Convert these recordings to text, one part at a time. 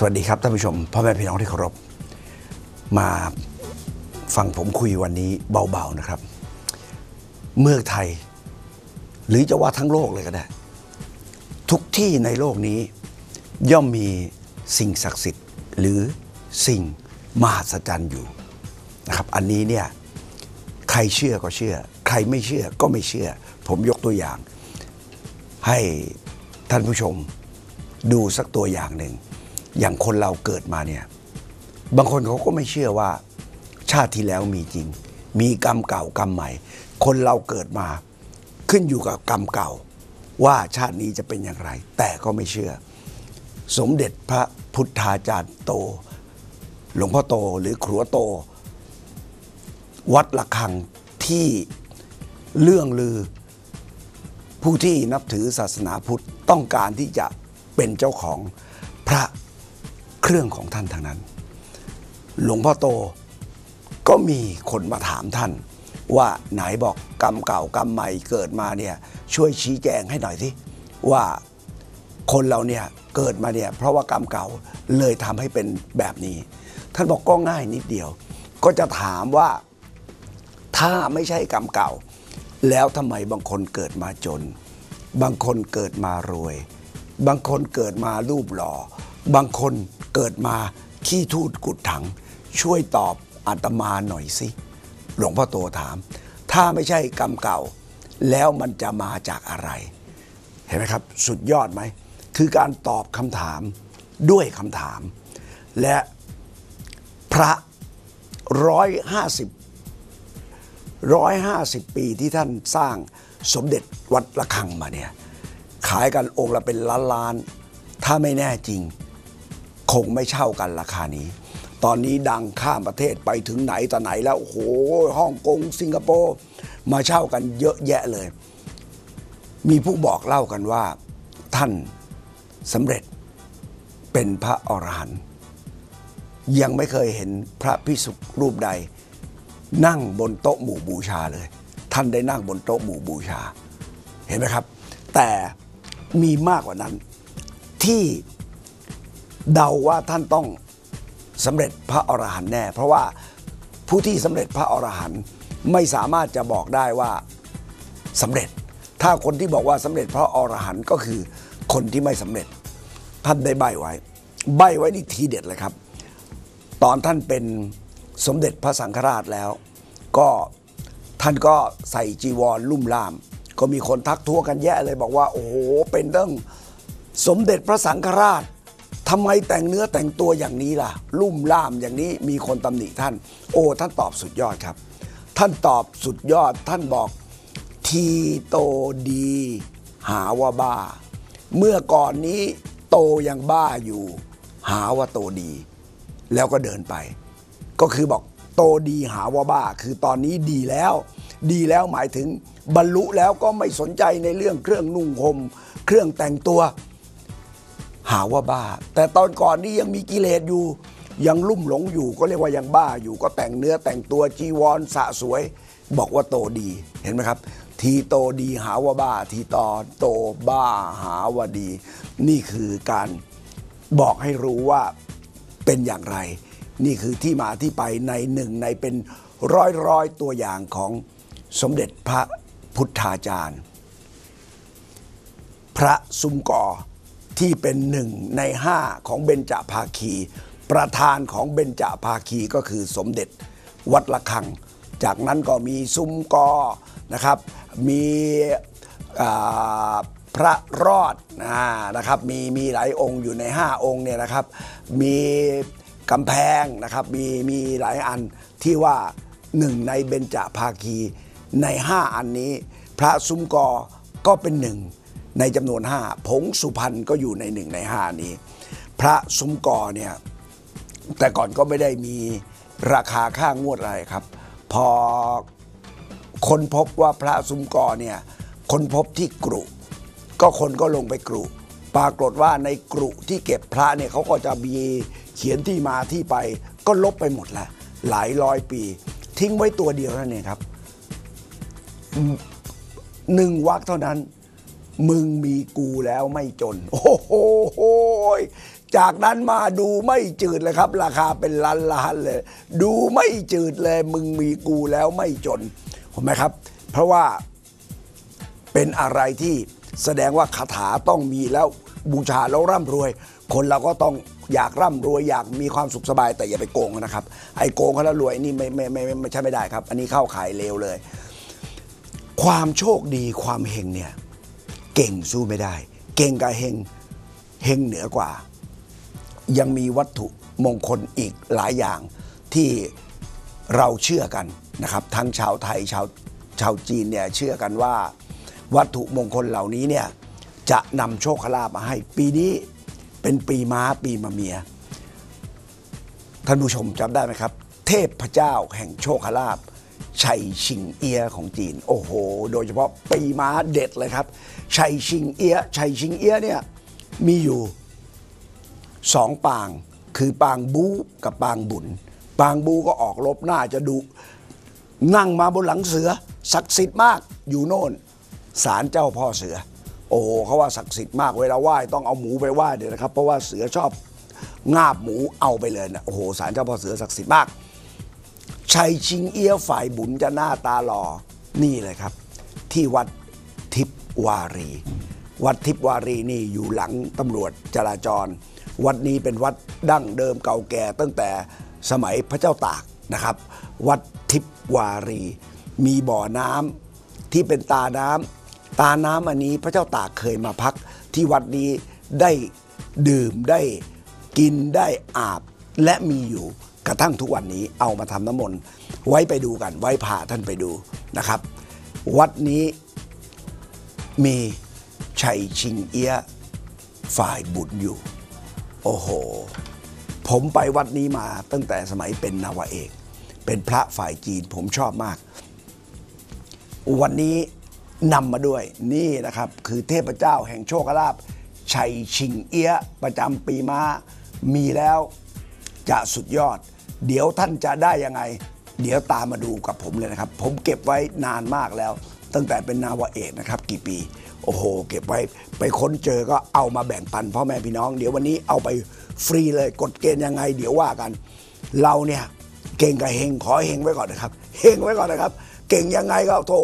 สวัสดีครับท่านผู้ชมพ่อแม่พี่น้องที่เคารพมาฟังผมคุยวันนี้เบาๆนะครับ เมืองไทย หรือจะว่าทั้งโลกเลยก็ได้ ทุกที่ในโลกนี้ ย่อมมีสิ่งศักดิ์สิทธิ์ หรือสิ่งมหัศจรรย์อยู่นะครับ อันนี้เนี่ยใครเชื่อก็เชื่อ ใครไม่เชื่อก็ไม่เชื่อ ผมยกตัวอย่าง ให้ท่านผู้ชมดูสักตัวอย่างหนึ่ง อย่างคนเราเกิดมาเนี่ย บางคนเขาก็ไม่เชื่อว่าชาติที่แล้วมีจริง มีกรรมเก่ากรรมใหม่ คนเราเกิดมาขึ้นอยู่กับกรรมเก่า ว่าชาตินี้จะเป็นอย่างไร แต่ก็ไม่เชื่อ สมเด็จพระพุทธาจารย์โต หลวงพ่อโตหรือครัวโต วัดละคังที่เรื่องลือ ผู้ที่นับถือศาสนาพุทธต้องการที่จะเป็นเจ้าของพระ เครื่องของท่านทางนั้น หลวงพ่อโตก็มีคนมาถามท่าน ว่าไหนบอกกรรมเก่ากรรมใหม่เกิดมาเนี่ยช่วยชี้แจงให้หน่อยสิว่าคนเราเนี่ยเกิดมาเนี่ยเพราะว่ากรรมเก่าเลยทำให้เป็นแบบนี้ ท่านบอกก็ง่ายนิดเดียว ก็จะถามว่าถ้าไม่ใช่กรรมเก่า แล้วทำไมบางคนเกิดมาจน บางคนเกิดมารวย บางคนเกิดมารูปหล่อ บางคนเกิดมาขี้ทูดกุดถัง ช่วยตอบอาตมาหน่อยสิ หลวงพ่อโตถาม ถ้าไม่ใช่กรรมเก่า แล้วมันจะมาจากอะไร เห็นไหมครับ สุดยอดไหม คือการตอบคำถามด้วยคำถาม และพระร้อยห้าสิบร้อยห้าสิบปีที่ท่านสร้างสมเด็จวัดระฆังมาเนี่ย ขายกันองค์ละเป็นล้านล้าน ถ้าไม่แน่จริง คงไม่เช่ากันราคานี้ ตอนนี้ดังข้ามประเทศไปถึงไหนต่อไหนแล้วโอ้โหฮ่องกงสิงคโปร์มาเช่ากันเยอะแยะเลย มีผู้บอกเล่ากันว่า ท่านสำเร็จเป็นพระอรหันต์ยังไม่เคยเห็นพระพิสุรูปใด นั่งบนโต๊ะหมู่บูชาเลย ท่านได้นั่งบนโต๊ะหมู่บูชา เห็นไหมครับ แต่มีมากกว่านั้นที่ เดาว่าท่านต้องสำเร็จพระอรหันต์แน่ เพราะว่าผู้ที่สำเร็จพระอรหันต์ไม่สามารถจะบอกได้ว่าสำเร็จ ถ้าคนที่บอกว่าสำเร็จพระอรหันต์ก็คือคนที่ไม่สำเร็จ ท่านได้ใบไว้ ใบไว้นี่ทีเด็ดเลยครับ ตอนท่านเป็นสมเด็จพระสังฆราชแล้ว ก็ท่านก็ใส่จีวรลุ่มล่าม ก็มีคนทักท้วงกันแย่เลยบอกว่า โอ้โหเป็นเรื่องสมเด็จพระสังฆราช ทำไมแต่งเนื้อแต่งตัวอย่างนี้ล่ะ ลุ่มล่ามอย่างนี้มีคนตำหนิท่าน โอ้ท่านตอบสุดยอดครับ ท่านตอบสุดยอดท่านบอกทีโตดี หาว่าบ้า เมื่อก่อนนี้โตยังบ้าอยู่ หาว่าโตดี แล้วก็เดินไป ก็คือบอกโตดีหาว่าบ้า คือตอนนี้ดีแล้ว ดีแล้วหมายถึงบรรลุแล้วก็ไม่สนใจในเรื่องเครื่องนุ่งห่มเครื่องแต่งตัว หาว่าบ้า แต่ตอนก่อนนี้ยังมีกิเลสอยู่ ยังลุ่มหลงอยู่ก็เรียกว่ายังบ้าอยู่ ก็แต่งเนื้อแต่งตัวจีวรสะสวย บอกว่าโตดีเห็นไหมครับ ทีโตดีหาว่าบ้า ทีตอนโตบ้าหาว่าดี นี่คือการบอกให้รู้ว่าเป็นอย่างไร นี่คือที่มาที่ไปในหนึ่งในเป็นร้อยร้อยตัวอย่างของสมเด็จพระพุทธาจารย์ พระสุมกอ ที่เป็นหนึ่งในห้าของเบญจภาคี ประธานของเบญจภาคีก็คือสมเด็จวัดละคัง จากนั้นก็มีสุ้มกอนะครับ มีพระรอดนะนะครับ มีมีหลายองค์อยู่ใน 5 องค์เนี่ยนะครับ มีกำแพงนะครับ มีมีหลายอันที่ว่าหนึ่งในเบญจภาคีใน 5 อันนี้ พระซุ้มกอก็เป็นหนึ่ง ในจำนวน 5 ผงสุพรรณก็อยู่ในหนึ่งใน 5 นี้ พระซุ้มกอเนี่ยแต่ก่อนก็ไม่ได้มีราคาค่างวดอะไรครับ พอคนพบว่าพระซุ้มกอเนี่ยคนพบที่กรุ ก็คนก็ลงไปกรุ ปรากฏว่าในกรุที่เก็บพระเนี่ยเขาก็จะมีเขียนที่มาที่ไป ก็ลบไปหมดแล้วหลายร้อยปี ทิ้งไว้ตัวเดียวนั่นเองครับหนึ่งวักเท่านั้น มึงมีกูแล้วไม่จน โอ้โหจากนั้นมาดูไม่จืดเลยครับ ราคาเป็นล้านล้านเลย ดูไม่จืดเลย มึงมีกูแล้วไม่จนเห็นไหมครับ เพราะว่าเป็นอะไรที่แสดงว่าคาถาต้องมีแล้วบูชาแล้วร่ำรวย คนเราก็ต้องอยากร่ำรวยอยากมีความสุขสบายแต่อย่าไปโกงนะครับ ไอ้โกงเขาแล้วรวยนี่ไม่ไม่ไม่ไม่ไม่ใช่ไม่ได้ครับ อันนี้เข้าขายเลวเลย ความโชคดีความเฮงเนี่ย เก่งสู้ไม่ได้ เก่งกับเฮงเฮงเหนือกว่า ยังมีวัตถุมงคลอีกหลายอย่างที่เราเชื่อกันนะครับ ทั้งชาวไทยชาวชาวจีนเนี่ยเชื่อกันว่า วัตถุมงคลเหล่านี้เนี่ยจะนำโชคลาภมาให้ปีนี้เป็นปีม้าปีมะเมีย ท่านผู้ชมจำได้ไหมครับ เทพเจ้าแห่งโชคลาภ ชัยชิงเอียของจีน โอ้โห โดยเฉพาะปีม้าเด็ดเลยครับชัยชิงเอียชัยชิงเอียเนี่ยมีอยู่สองปาง คือปางบูกับปางบุญ ปางบูก็ออกรบหน้าจะดุนั่งมาบนหลังเสือศักดิ์สิทธิ์มากอยู่โน่นศาลเจ้าพ่อเสือ โอ้โหเขาว่าศักดิ์สิทธิ์มากเวลาไหว้ต้องเอาหมูไปไหว้เดี๋ยวนะครับ เพราะว่าเสือชอบงาบหมูเอาไปเลยนะโอ้โหศาลเจ้าพ่อเสือศักดิ์สิทธิ์มาก ชัยชิงเอี้ยฝ่ายบุญจะหน้าตาหล่อนี่เลยครับ ที่วัดทิพวารี วัดทิพวารีนี่อยู่หลังตำรวจจราจร วัดนี้เป็นวัดดั้งเดิมเก่าแก่ตั้งแต่สมัยพระเจ้าตากนะครับ วัดทิพวารี มีบ่อน้ำที่เป็นตาน้ำตาน้ำอันนี้พระเจ้าตากเคยมาพัก ที่วัดนี้ได้ดื่มได้กินได้อาบและมีอยู่ กระทั่งทุกวันนี้เอามาทำน้ำมนต์ไว้ไปดูกัน ไว้พาท่านไปดูนะครับ วัดนี้มีชัยชิงเอียฝ่ายบุญอยู่ โอ้โห ผมไปวัดนี้มาตั้งแต่สมัยเป็นนาวเอก เป็นพระฝ่ายจีนผมชอบมาก วันนี้นำมาด้วยนี่นะครับ คือเทพเจ้าแห่งโชคลาภชัยชิงเอียประจำปีม้ามีแล้วจะสุดยอด เดี๋ยวท่านจะได้ยังไง เดี๋ยวตามมาดูกับผมเลยนะครับ ผมเก็บไว้นานมากแล้ว ตั้งแต่เป็นนาวาเอกนะครับ กี่ปี โอ้โห เก็บไว้ไปค้นเจอก็เอามาแบ่งปันพ่อแม่พี่น้อง เดี๋ยววันนี้เอาไปฟรีเลยกฎเกณฑ์ยังไง เดี๋ยวว่ากัน เราเนี่ยเก่งกับเฮงขอเฮงไว้ก่อนนะครับเฮงไว้ก่อนนะครับ เก่งยังไงก็โถ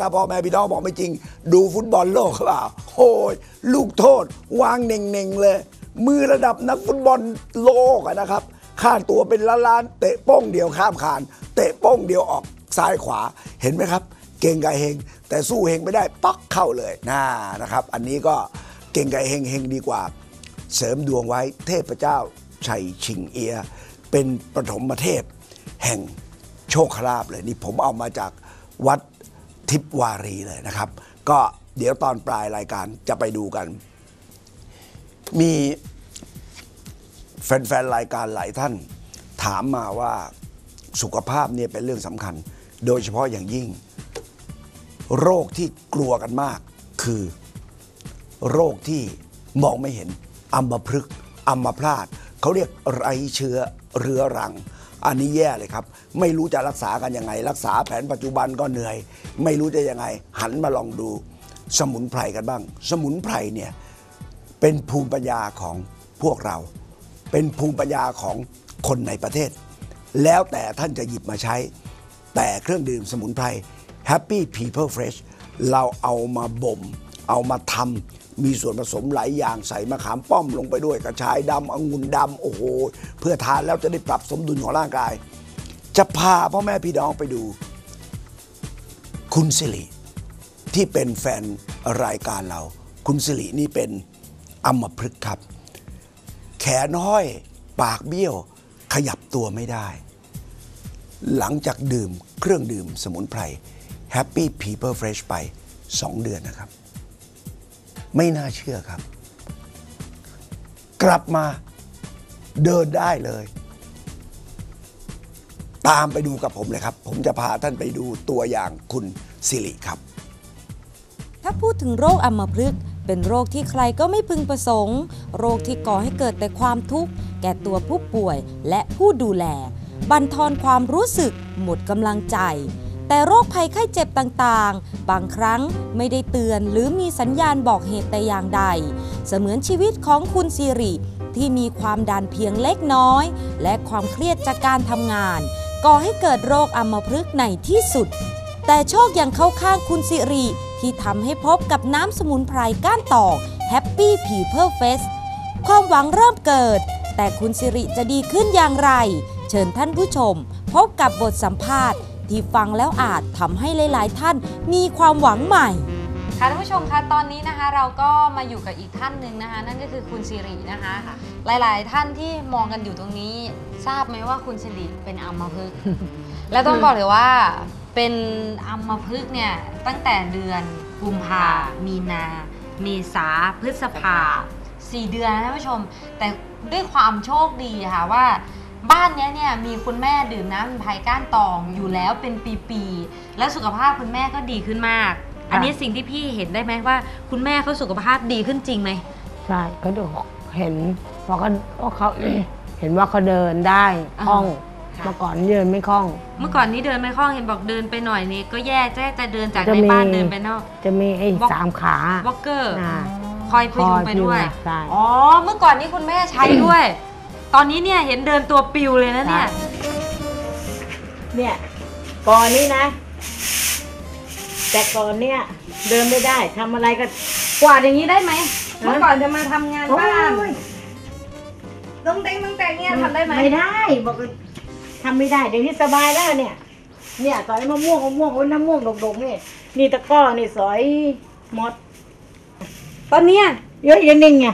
ถ้าพ่อแม่พี่น้องบอกไม่จริง ดูฟุตบอลโลกหรือเปล่าโอ้ยลูกโทษ วางเน่งๆเลย มือระดับนักฟุตบอลโลกนะครับ ค่าตัวเป็นล้านๆเตะโป้งเดียวข้ามคาน เตะโป้งเดียวออกซ้ายขวาเห็นไหมครับ เก่งกับเฮง แต่สู้เฮงไม่ได้ปักเข้าเลยน่านะครับ อันนี้ก็เก่งกับเฮงเฮงดีกว่า เสริมดวงไว้เทพเจ้าชัยชิงเอีย เป็นปฐมเทพแห่งโชคลาภเลยนี่ผมเอามาจากวัดทิพวารีเลยนะครับ ก็เดี๋ยวตอนปลายรายการจะไปดูกัน มี แฟนๆรายการหลายท่าน ถามมาว่าสุขภาพเนี่ยเป็นเรื่องสำคัญ โดยเฉพาะอย่างยิ่ง โรคที่กลัวกันมาก คือ โรคที่มองไม่เห็นอัมพฤกษ์อัมพาตเขาเรียกไรเชื้อเรื้อรัง อันนี้แย่เลยครับ ไม่รู้จะรักษากันยังไง รักษาแผนปัจจุบันก็เหนื่อย ไม่รู้จะยังไง หันมาลองดูสมุนไพรกันบ้าง สมุนไพรเนี่ยเป็นภูมิปัญญาของพวกเรา เป็นภูมิปัญญาของคนในประเทศ แล้วแต่ท่านจะหยิบมาใช้ แต่เครื่องดื่มสมุนไพร Happy People Fresh เราเอามาบ่ม เอามาทำมีส่วนผสมหลายอย่างใส่มะขามป้อมลงไปด้วยกระชายดำองุ่นดำโอ้โห เพื่อทานแล้วจะได้ปรับสมดุลของร่างกาย จะพาพ่อแม่พี่น้องไปดู คุณสิริที่เป็นแฟนรายการเรา คุณสิรินี่เป็นอมพฤกษ์ครับ แขนห้อย ปากเบี้ยว ขยับตัวไม่ได้ หลังจากดื่มเครื่องดื่มสมุนไพร Happy People Fresh ไป 2 เดือนนะครับ ไม่น่าเชื่อครับ กลับมาเดินได้เลย ตามไปดูกับผมเลยครับ ผมจะพาท่านไปดูตัวอย่างคุณสิริครับ ถ้าพูดถึงโรคอัมพฤกษ์ เป็นโรคที่ใครก็ไม่พึงประสงค์ โรคที่ก่อให้เกิดแต่ความทุกข์แก่ตัวผู้ป่วยและผู้ดูแล บั่นทอนความรู้สึก หมดกำลังใจ แต่โรคภัยไข้เจ็บต่างๆ บางครั้งไม่ได้เตือนหรือมีสัญญาณบอกเหตุแต่อย่างใด เสมือนชีวิตของคุณสิริที่มีความดันเพียงเล็กน้อย และความเครียดจากการทำงาน ก่อให้เกิดโรคอัมพฤกษ์ในที่สุด แต่โชคยังเข้าข้างคุณสิริ ที่ทำให้พบกับน้ำสมุนไพรก้านตอก Happy People Fest ความหวังเริ่มเกิด แต่คุณสิริจะดีขึ้นอย่างไร เชิญท่านผู้ชม พบกับบทสัมภาษณ์ ที่ฟังแล้วอาจทำให้หลาย ๆ ท่านมีความหวังใหม่ค่ะท่านผู้ชมคะตอนนี้นะคะเราก็มาอยู่กับอีกท่านหนึ่งนะคะ นั่นก็คือคุณสิรินะคะ หลายๆ ท่านที่มองกันอยู่ตรงนี้ ทราบไหมว่าคุณสิริเป็นอัมพฤกษ์และต้องบอกเลยว่า เป็นอัมพฤกษ์เนี่ยตั้งแต่เดือนกุมภามีนา เมษาพฤษภาสี่เดือนนะท่านผู้ชม แต่ด้วยความโชคดีค่ะว่าบ้านเนี้ยเนี่ยมีคุณแม่ดื่มน้ำสมุนไพรก้านตองอยู่แล้วเป็นปีๆแล้วสุขภาพคุณแม่ก็ดีขึ้นมาก อันนี้สิ่งที่พี่เห็นได้ไหมว่า คุณแม่เขาสุขภาพดีขึ้นจริงไหมใช่ก็ดูเห็นว่าเขาว่าเขาเห็นว่าเขาเดินได้คล่อง ค่ะ เมื่อก่อนเดินไม่คล่อง เมื่อก่อนนี้เดินไม่คล่องเห็นบอกเดินไปหน่อยนี่ก็แย่แจ้จะเดินจากจะในมี บ้านเดินไปนอก จะมีไอ้บอก สามขาวอลเกอร์อ่าคอยพยุงไปด้วยคอยพยุงใช่ อ๋อ เมื่อก่อนนี้คุณแม่ใช้ด้วย ตอนนี้เนี่ยเห็นเดินตัวปิวเลยนะเนี่ยเนี่ยก่อนนี้นะ แต่ก่อนเนี่ย เดินไม่ได้ทำอะไรก็ กวาดอย่างนี้ได้ไหมฮะเมื่อก่อนจะมาทำงานโอ้บ้านยต้องเต้งต้องแต่งเนี่ยทำได้ไหมไม่ได้บอกว่า ทำไม่ได้เดี๋ยวนี้สบายแล้วเนี่ย เนี่ยสอยมะม่วงมะม่วงโอ้ยน้ำม่วงดกๆนี่นี่ตะกร้อนี่สอยหมดตอนเนี้ยเยอะยังนิ่งไง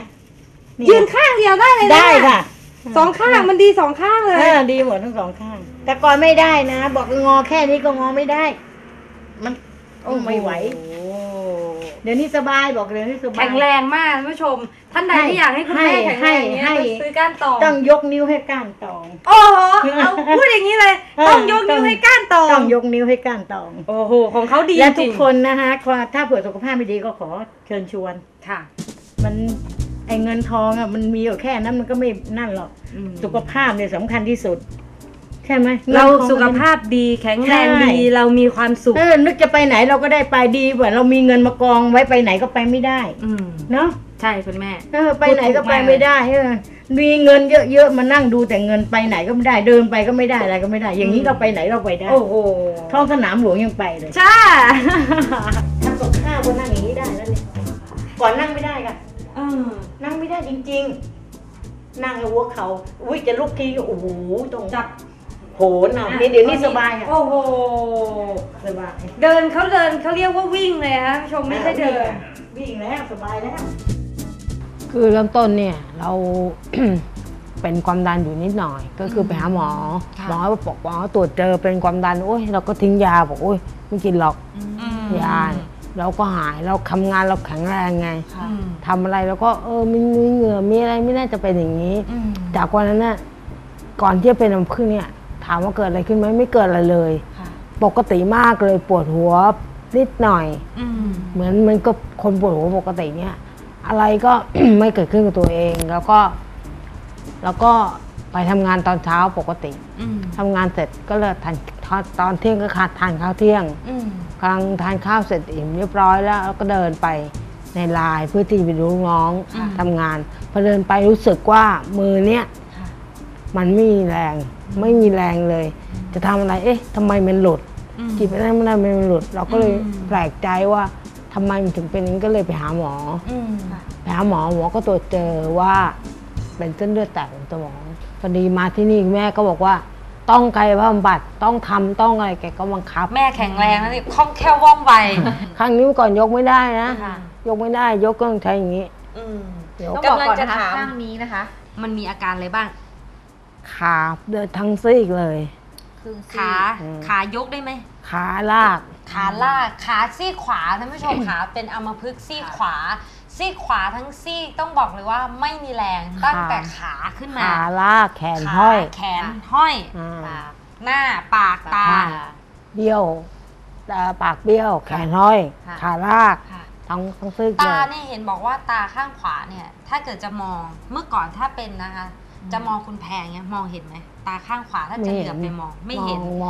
ยืนข้างเดียวได้เลยนะได้ค่ะสองข้างมันดีสองข้างเลยเออดีหมดทั้งสองข้าง แต่ก่อนไม่ได้นะ บอกงอแค่นี้ก็งอไม่ได้ มันโอ้ไม่ไหว เดี๋ยวนี้สบายบอกเดี๋ยวนี้สบาย แข็งแรงมากท่านผู้ชม ท่านใดที่อยากให้คุณแม่แข็งแรงอย่างเงี้ยให้ ต้องซื้อก้านตอง ต้องยกนิ้วให้ก้านตอง โอ้โหเอาพูดอย่างนี้เลย เออต้องยกนิ้วให้ก้านตองต้องยกนิ้วให้ก้านตอง โอ้โหของเขาดีและจทุริกงคนนะคะถ้าเผื่อสุขภาพไม่ดีก็ขอเชิญชวน ค่ะมันไอเงินทองอะมันมีอยู่แค่นั้นมันก็ไม่นั่นหรอก อืมสุขภาพเนี่ยสำคัญที่สุด ใช่ไหมเรางินทองสุขภาพดีแข็งแรงใช่ดีเรามีความสุขเออนึกจะไปไหนเราก็ได้ไปดีกว่าเรามีเงินมากองไว้ไปไหนก็ไปไม่ได้อืมเนาะใช่คุณแม่เออไปไหนก็ไปไม่ได้เออมีเงินเยอะๆมานั่งดูแต่เงินไปไหนก็ไม่ได้เดินไปก็ไม่ได้อะไรก็ไม่ได้ อย่างนี้อืมเราไปไหนเราไปได้โอ้โหท้องสนามหลวงยังไปเลยจ้าทำกับข้าวก็นั่งอย่างนี้ได้แล้วเนี่ยก่อนนั่งไม่ได้ค่ะเออนั่งไม่ได้จริง ๆ นั่งแล้วหัวเขาอุ้ยจะลุกทีก็โอ้โหตรงจับ โหนเอานี่เดี๋ยวนี้สบายอะโอ้โห สบายเดินเขาเดินเขาเรียกว่าวิ่งเลยฮะผู้ชมไม่ใช่เดิน วิ่งแล้วสบายแล้ว คือเริ่มต้นเนี่ยเราเป็นความดันอยู่นิดหน่อย ก็คือไปหาหมอค่ะหมอก็บอกหมอตรวจเจอเป็นความดันโอ้ยเราก็ทิ้งยาบอกโอ้ยไม่กินหรอกอืมยาเราก็หายเราทำงานเราแข็งแรงไงค่ะทำอะไรเราก็เออมีมีเหงื่อมีอะไรไม่น่าจะเป็นอย่างนี้อืมจากวันนั้นน่ะก่อนที่จะเป็นน้ำพึ่งเนี่ย ถามว่าเกิดอะไรขึ้นไหมไม่เกิดอะไรเลยค่ะปกติมากเลยปวดหัวนิดหน่อยอืมเหมือนมันก็คนปวดหัวปกติเนี่ย อะไรก็ไม่เกิดขึ้นกับตัวเอง แล้วก็ แล้วก็ไปทำงานตอนเช้าปกติอืมทำงานเสร็จก็เลิกทานทานตอนเที่ยงก็ขาดทานข้าวเที่ยงอืมกำลังทานข้าวเสร็จอิ่มเรียบร้อยแล้วแล้วก็เดินไปในไลน์เพื่อที่จะไปดูลูกน้องทำงานพอเดินไปรู้สึกว่ามือเนี้ยค่ะมันไม่มีแรง ไม่มีแรงเลย จะทำอะไร เอ๊ะทำไมมันหลุดอืมจิบไปได้ไม่ได้มันหลุด เราก็เลยอืมแปลกใจว่าทำไมมันถึงเป็นอย่างนี้ก็เลยไปหาหมออืมไปหาหมอหมอก็ตรวจเจอว่าเป็นเส้นเลือดแตกในสมองพอดีมาที่นี่แม่ก็บอกว่าต้องกายภาพบำบัดต้องทำต้องอะไรแกก็บังคับ แม่แข็งแรงนะนี่คล่องแคล่วว่องไวครั้งนี้เมื่อก่อนยกไม่ได้นะค่ะยกไม่ได้ยกก็ต้องใช้อย่างนี้อืมเดี๋ยวต้องบอกก่อนนะคะข้างนี้นะคะ มันมีอาการอะไรบ้าง ขาเดินทั้งซีกเลยขาอืมขายกได้ไหมขาลาก ขาลากขาซี่ขวาท่านผู้ชมขาเป็นอัมพฤกษ์ซี่ขวา ซี่ขวาทั้งซี่ต้องบอกเลยว่าไม่มีแรงตั้งแต่ขาขึ้นมา ขาลากแขนขาห้อย แขนห้อยอ่าหน้าปากตาค่ะเบี้ยวตาปากเบี้ยว แขนห้อยค่ะขาลากค่ะทั้งทั้งซีกเลตายเนี่ยเห็นบอกว่าตาข้างขวาเนี่ย ถ้าเกิดจะมองเมื่อก่อนถ้าเป็นนะคะ จะมองคุณแพงเงี้ยมองเห็นไหมตาข้างขวาถ้าจะเหลือบไปมองไม่เห็น